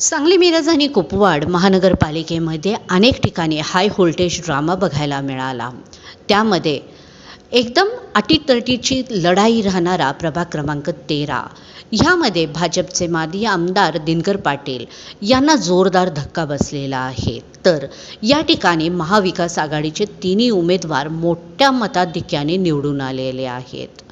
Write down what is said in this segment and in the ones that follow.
सांगली मिरज आणि कुपवाड महानगरपालिकेमध्ये अनेक ठिकाणी हाय व्होल्टेज ड्रामा बघायला मिळाला. त्यामध्ये एकदम अटीतटीची लढाई राहणारा प्रभाग क्रमांक तेरा. ह्यामध्ये भाजपचे माजी आमदार दिनकर पाटील यांना जोरदार धक्का बसलेला आहे. तर या ठिकाणी महाविकास आघाडीचे तिन्ही उमेदवार मोठ्या मताधिक्याने निवडून आलेले आहेत.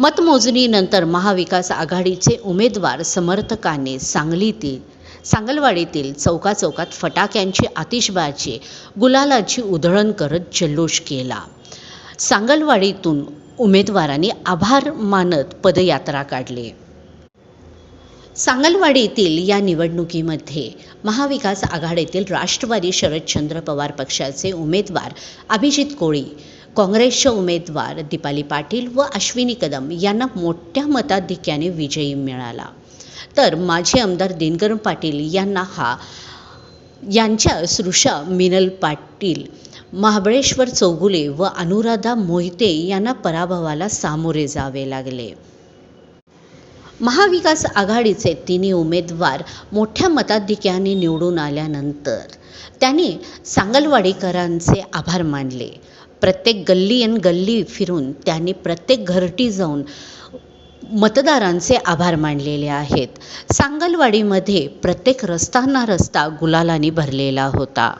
मतमोजणीनंतर महाविकास आघाडीचे उमेदवार समर्थकांनी सांगलीतील सांगलवाडीतील चौकाचौकात फटाक्यांची आतिषबाजी गुलालाची उधळण करत जल्लोष केला. सांगलवाडीतून उमेदवारांनी आभार मानत पदयात्रा काढली. सांगलवाडीतील या निवडणुकीमध्ये महाविकास आघाडीतील राष्ट्रवादी शरदचंद्र पवार पक्षाचे उमेदवार अभिजित कोळी काँग्रेसच्या उमेदवार दीपाली पाटील व अश्विनी कदम यांना मोठ्या मताधिक्याने विजयी मिळाला. तर माजी आमदार दिनकर पाटील यांना हा यांच्या सृषा मिनल पाटील महाबळेश्वर चौगुले व अनुराधा मोहिते यांना पराभवाला सामोरे जावे लागले. महाविकास आघाडीचे तिन्ही उमेदवार मोठ्या मताधिक्याने निवडून आल्यानंतर त्यांनी सांगलवाडीकरांचे आभार मानले. प्रत्येक गल्ली आणि गल्ली फिरून त्यांनी प्रत्येक घरटी जाऊन मतदारांचे आभार मानलेले आहेत. सांगलवाडीमध्ये प्रत्येक रस्ता ना रस्ता गुलालाने भरलेला होता.